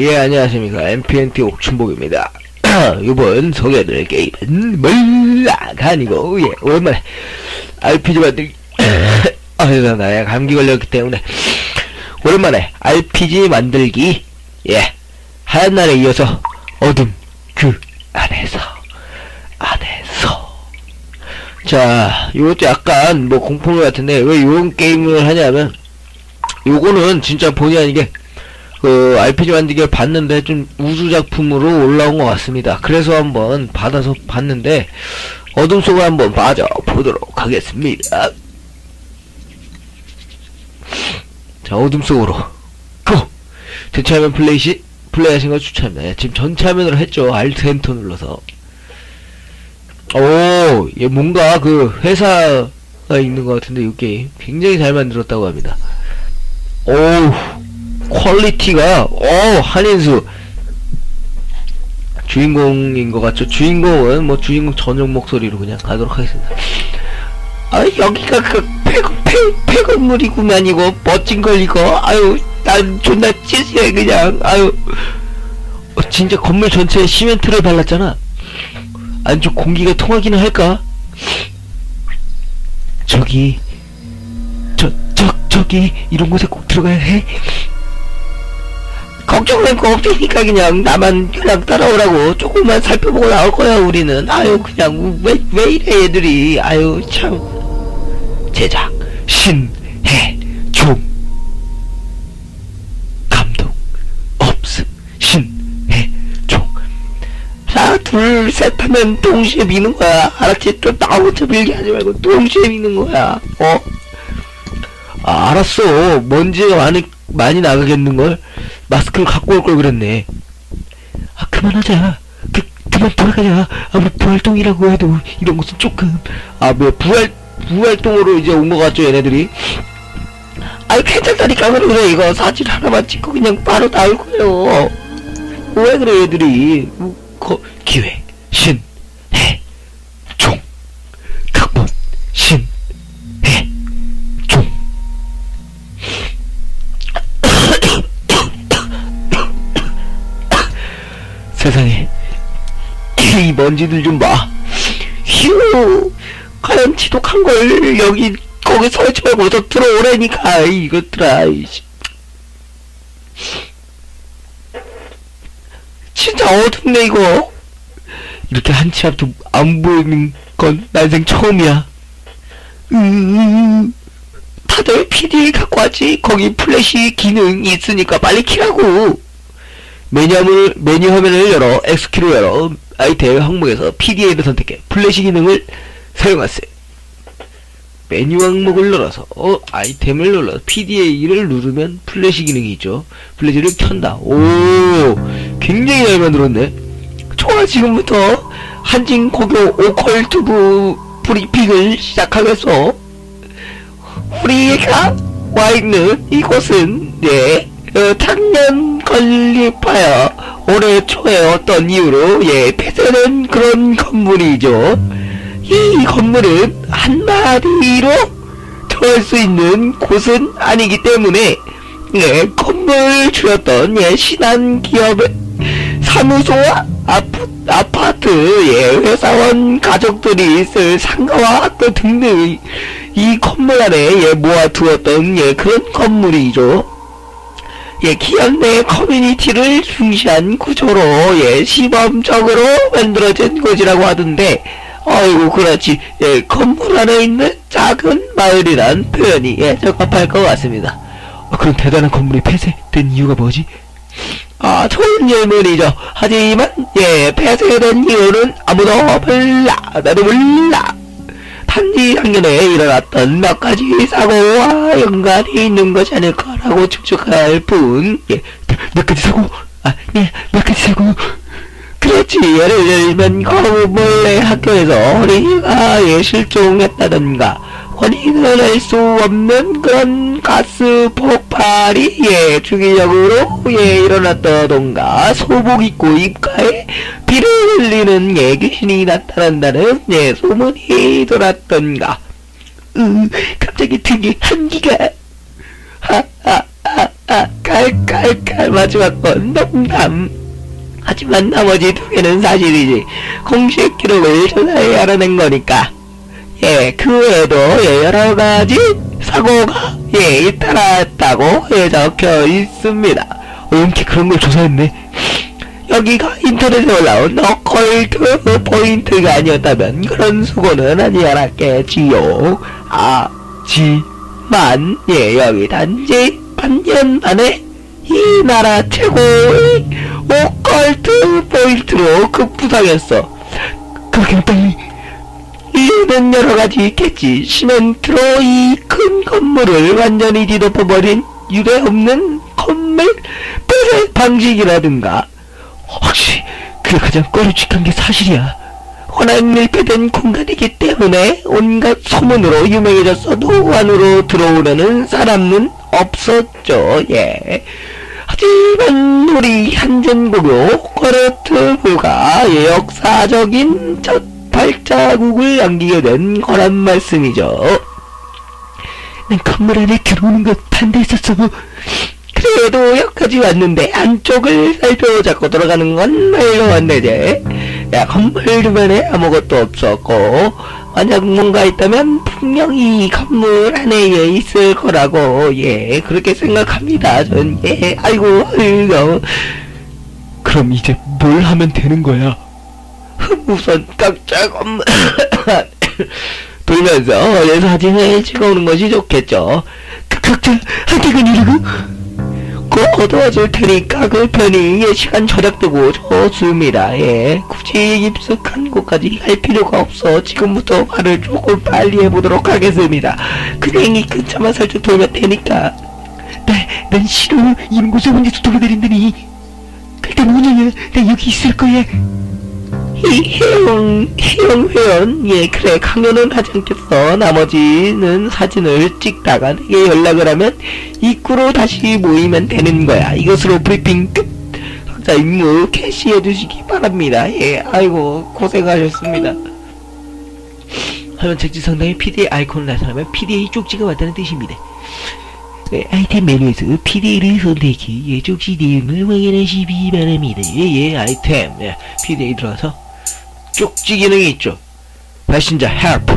예, 안녕하십니까. MPNT 옥춘복입니다. 이번 소개해드릴 게임은 몰라가 아니고, 예, 오랜만에 RPG 만들기. 아, 나야 감기 걸렸기 때문에. 오랜만에 RPG 만들기. 예. 하얀 날에 이어서 어둠 그 안에서. 안에서. 자, 이것도 약간 뭐 공포물 같은데, 왜 이런 게임을 하냐면, 요거는 진짜 본의 아니게 그 RPG 만들기를 봤는데 좀 우주 작품으로 올라온 것 같습니다. 그래서 한번 받아서 봤는데 어둠 속을 한번 빠져 보도록 하겠습니다. 자 어둠 속으로 고! 대체 화면 플레이 시 플레이하신 걸 추천합니다. 예, 지금 전체 화면으로 했죠. 알트 엔터 눌러서 오, 얘 뭔가 그 회사가 있는 것 같은데 이 게임 굉장히 잘 만들었다고 합니다. 오우 퀄리티가 어 한인수. 주인공인 것 같죠? 주인공은 뭐 주인공 전용 목소리로 그냥 가도록 하겠습니다. 아 여기가 그 폐건물이구만 이거. 멋진 걸 이거. 아유 난 존나 찌시해 그냥. 아유. 어, 진짜 건물 전체에 시멘트를 발랐잖아. 안쪽 공기가 통하기는 할까? 저기 저, 저, 저기, 이런 곳에 꼭 들어가야 해? 걱정할 거 없으니까 그냥 나만 그냥 따라오라고 조금만 살펴보고 나올 거야, 우리는. 아유, 그냥, 왜, 왜 이래, 애들이. 아유, 참. 제작, 신, 해, 종. 감독, 없음, 신, 해, 종. 자, 둘, 셋 하면 동시에 미는 거야. 알았지? 또 나 혼자 밀게 하지 말고 동시에 미는 거야. 어? 아, 알았어. 먼지가 많이, 많이 나가겠는걸? 마스크를 갖고 올 걸 그랬네. 아, 그만하자. 그, 그만 돌아가자. 아, 뭐, 부활동이라고 해도, 이런 것은 조금. 아, 뭐, 부활, 부활동으로 이제 온 것 같죠, 얘네들이? 아이, 괜찮다니까, 그래, 이거. 사진 하나만 찍고 그냥 바로 나올 거예요. 왜 그래, 얘들이. 뭐, 세상에 이 먼지들 좀 봐. 휴, 과연 지독한 걸 여기 거기 설치 말고 더 들어오라니까 이것들아. 이씨. 진짜 어둡네 이거. 이렇게 한 치 앞도 안 보이는 건 난생 처음이야. 으, 다들 PD 갖고 왔지. 거기 플래시 기능 있으니까 빨리 키라고. 메뉴 화면을, 메뉴 화면을 열어 X키로 열어 아이템 항목에서 PDA를 선택해 플래시 기능을 사용하세요. 메뉴 항목을 눌러서 어, 아이템을 눌러서 PDA를 누르면 플래시 기능이 있죠. 플래시를 켠다. 오, 굉장히 잘 만들었네. 좋아 지금부터 한진 고교 오컬투브 브리핑을 시작하겠어. 우리가 와 있는 이곳은 네 어, 작년 건립하여 올해 초에 어떤 이유로 예 폐쇄된 그런 건물이죠. 이 건물은 한마디로 정할 수 있는 곳은 아니기 때문에 예 건물 주였던 예 신한 기업의 사무소와 아프, 아파트 예 회사원 가족들이 있을 상가와 학교 등등 이 건물 안에 예 모아두었던 예 그런 건물이죠. 예, 기업 내 커뮤니티를 중시한 구조로, 예, 시범적으로 만들어진 곳이라고 하던데, 아이고, 그렇지. 예, 건물 안에 있는 작은 마을이란 표현이, 예, 적합할 것 같습니다. 아, 그럼 대단한 건물이 폐쇄된 이유가 뭐지? 아, 좋은 질문이죠. 하지만, 예, 폐쇄된 이유는 아무도 몰라. 나도 몰라. 작년에 일어났던 몇 가지 사고와 연관이 있는 것이 아닐까라고 추측할 뿐. 예, 몇 가지 사고? 아, 예, 몇 가지 사고? 그렇지. 예를 들면 거부 몰래 학교에서 어린이가 예, 실종했다던가 원인을 알 수 없는 그런 가스 폭발이 예 주기적으로 예 일어났다던가 소복 입고 입가에 비를 흘리는 예 귀신이 나타난다는 예 소문이 돌았던가 으 갑자기 등에 한기가 하하하 아, 깔깔깔 마지막 건 농담. 하지만 나머지 두 개는 사실이지. 공식 기록을 조사해 알아낸 거니까. 예, 그 외에도 예, 여러 가지 사고가 예, 잇따랐다고 예, 적혀 있습니다. 어, 이렇게 그런 걸 조사했네. 여기가 인터넷에 올라온 어컬트 포인트가 아니었다면 그런 수고는 않았겠지요. 하지만 예, 여기 단지 반년 만에 이 나라 최고의 오컬트 포인트로 급부상했어. 그렇게 빨리 이유는 여러 가지 있겠지. 시멘트로 이 큰 건물을 완전히 뒤덮어버린 유례 없는 건물 폐쇄 방식이라든가. 혹시 그게 가장 꺼리직한 게 사실이야. 워낙 밀폐된 공간이기 때문에 온갖 소문으로 유명해졌어도 안으로 들어오려는 사람은 없었죠. 예. 하지만 우리 한전고교 코르트부가 역사적인 첫 발자국을 남기게 된 거란 말씀이죠. 난 건물 안에 들어오는 것 반대했었어. 그래도 여기까지 왔는데 안쪽을 살펴자고 들어가는 건 말로 안 되지. 야 건물 주변에 아무것도 없었고 만약 뭔가 있다면 분명히 건물 안에 있을 거라고 예 그렇게 생각합니다. 전예 아이고 아이고 그럼 이제 뭘 하면 되는 거야? 우선 깜짝 엄마 돌면서 내 사진을 찍어오는 것이 좋겠죠. 그 각자 한테근 이르고 그 도와줄 테니까 그 편히 예, 시간 절약되고 좋습니다. 예, 굳이 입숙한 곳까지 갈 필요가 없어 지금부터 말을 조금 빨리 해보도록 하겠습니다. 그냥 이 근처만 살짝 돌면 되니까. 나, 난 싫어. 이런 곳에 혼자서 돌아다닌다니. 일단 운영이야. 나 여기 있을 거야. 이 해영, 회원, 예, 그래, 강연은 하지 않겠어. 나머지는 사진을 찍다가 내게 연락을 하면 입구로 다시 모이면 되는 거야. 이것으로 브리핑 끝. 각자 임무 캐시해 주시기 바랍니다. 예, 아이고, 고생하셨습니다. 화면 책지 상단에 PDA 아이콘을 나타나면 PDA 쪽지가 왔다는 뜻입니다. 네, 아이템 메뉴에서 PDA를 선택해 예, 쪽지 내용을 확인하시기 바랍니다. 예, 예, 아이템. 예, PDA 들어가서 쪽지 기능이 있죠. 발신자 help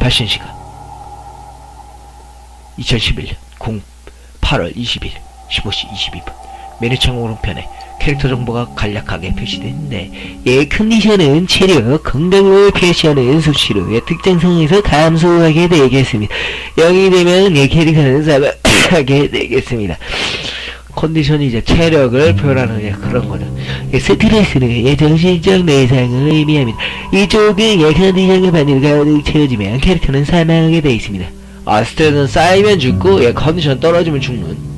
발신 시간 2011년 0 8월 20일 15시 22분 메뉴창 오른편에 캐릭터 정보가 간략하게 표시되는데 예 컨디션은 체력, 건강을 표시하는 수치로 예, 특정 상황에서 감소하게 되겠습니다. 0이 되면 예 캐릭터는 사망하게 되겠습니다. 컨디션이 이제 체력을 표현하는 예, 그런 거죠. 예, 스트레스는 예, 정신적 내상을 의미합니다. 이쪽은 예, 컨디션을 반대로 가득 채워지면 캐릭터는 사망하게 되어 있습니다. 아, 스트레스는 쌓이면 죽고, 예, 컨디션 떨어지면 죽는.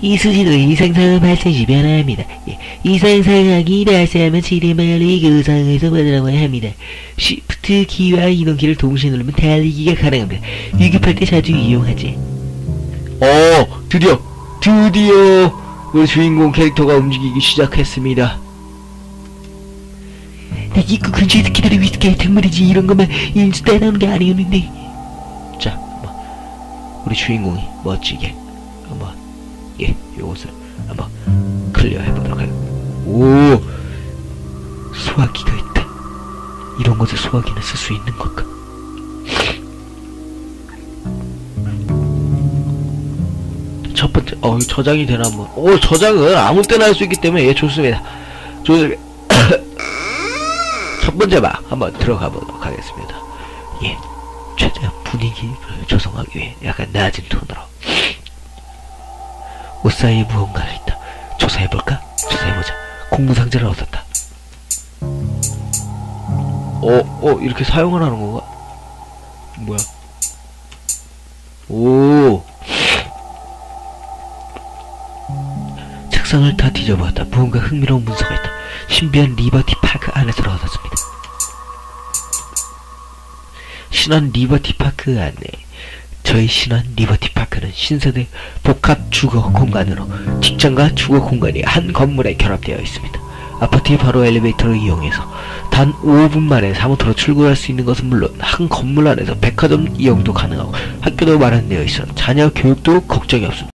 이 수지도 이상상을 발생시 변화합니다. 예, 이상상황이 발생하면 지뢰말이 그 상황에서 벗어나야 합니다. Shift 키와 이동키를 동시에 누르면 달리기가 가능합니다. 위급할 때 자주 이용하지. 어, 드디어, 드디어 우리 주인공 캐릭터가 움직이기 시작했습니다. 나 입구 근처에서 기다리고 있을게. 정말이지 이런 것만 인수 따라오는 게 아니었는데. 자, 뭐, 우리 주인공이 멋지게 한번 예, 요것을 한번 클리어 해보도록 할게요. 오, 소화기가 있다. 이런 것을 소화기는 쓸 수 있는 건가? 어, 저장이 되나 한번. 오, 저장은 아무 때나 할 수 있기 때문에 예, 좋습니다. 좋습니다. 첫 번째 막 한번 들어가 보도록 하겠습니다. 예, 최대한 분위기를 조성하기 위해 약간 낮은 톤으로. 옷 사이에 무언가가 있다. 조사해볼까? 조사해보자. 공무상자를 얻었다. 어, 어, 이렇게 사용을 하는 건가? 뭐야? 오. 책상을 다 뒤져보았다. 무언가 흥미로운 문서가 있다. 신비한 리버티 파크 안에서 얻었습니다. 신한 리버티 파크 안에 저희 신한 리버티 파크는 신세대 복합 주거 공간으로 직장과 주거 공간이 한 건물에 결합되어 있습니다. 아파트의 바로 엘리베이터를 이용해서 단 5분 만에 사무소로 출근할 수 있는 것은 물론 한 건물 안에서 백화점 이용도 가능하고 학교도 마련되어 있어 자녀 교육도 걱정이 없습니다.